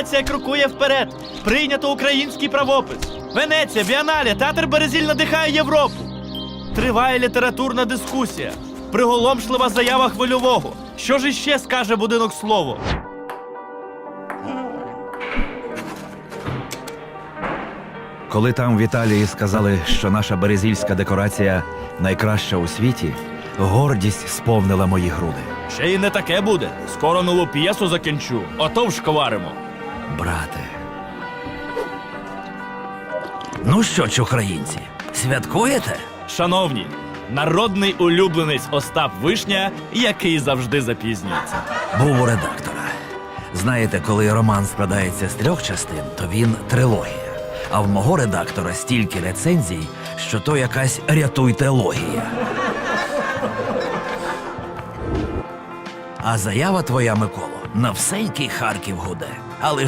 Нація крокує вперед. Прийнято український правопис. Венеція, Біанале, театр Березіль надихає Європу. Триває літературна дискусія. Приголомшлива заява хвильового. Що ж іще скаже будинок слово? Коли там в Італії сказали, що наша березільська декорація найкраща у світі, гордість сповнила мої груди. Ще й не таке буде. Скоро нову п'єсу закінчу. Ото вшковаримо. Брате. Ну що ж, українці, святкуєте? Шановні, народний улюбленець Остап Вишня, який завжди запізнюється. Був у редактора. Знаєте, коли роман складається з трьох частин, то він трилогія. А в мого редактора стільки рецензій, що то якась рятуйте логія. А заява твоя, Миколо, на всенький Харків гуде. Але